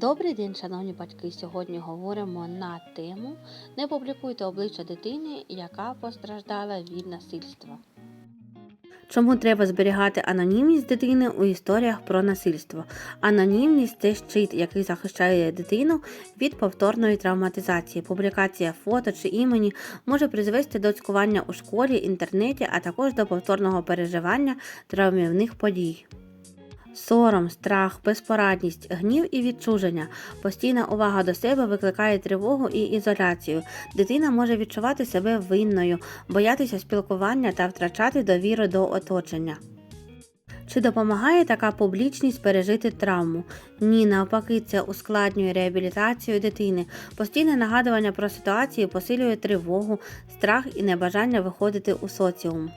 Добрий день, шановні батьки. Сьогодні говоримо на тему Не публікуйте обличчя дитини, яка постраждала від насильства. Чому треба зберігати анонімність дитини у історіях про насильство? Анонімність це щит, який захищає дитину від повторної травматизації. Публікація фото чи імені може призвести до цькування у школі, інтернеті, а також до повторного переживання травмівних подій. Сором, страх, безпорадність, гнів і відчуження. Постійна увага до себе викликає тривогу і ізоляцію. Дитина може відчувати себе винною, боятися спілкування та втрачати довіру до оточення. Чи допомагає така публічність пережити травму? Ні, навпаки, це ускладнює реабілітацію дитини. Постійне нагадування про ситуацію посилює тривогу, страх і небажання виходити у соціум.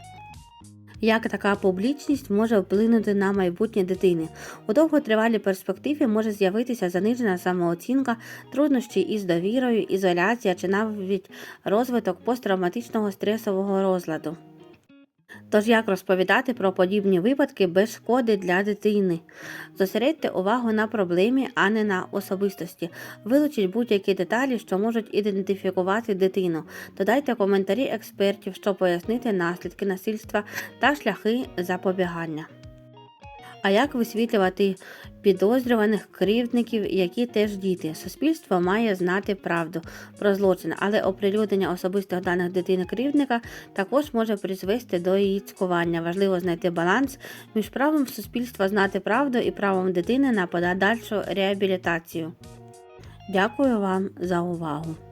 Як така публічність може вплинути на майбутнє дитини? У довготривалій перспективі може з'явитися занижена самооцінка, труднощі із довірою, ізоляція чи навіть розвиток посттравматичного стресового розладу. Тож як розповідати про подібні випадки без шкоди для дитини? Зосередьте увагу на проблемі, а не на особистості. Вилучіть будь-які деталі, що можуть ідентифікувати дитину. Додайте коментарі експертів, щоб пояснити наслідки насильства та шляхи запобігання. А як висвітлювати підозрюваних кривдників, які теж діти? Суспільство має знати правду про злочин, але оприлюднення особистих даних дитини кривдника також може призвести до її цькування. Важливо знайти баланс між правом суспільства знати правду і правом дитини на подальшу реабілітацію. Дякую вам за увагу!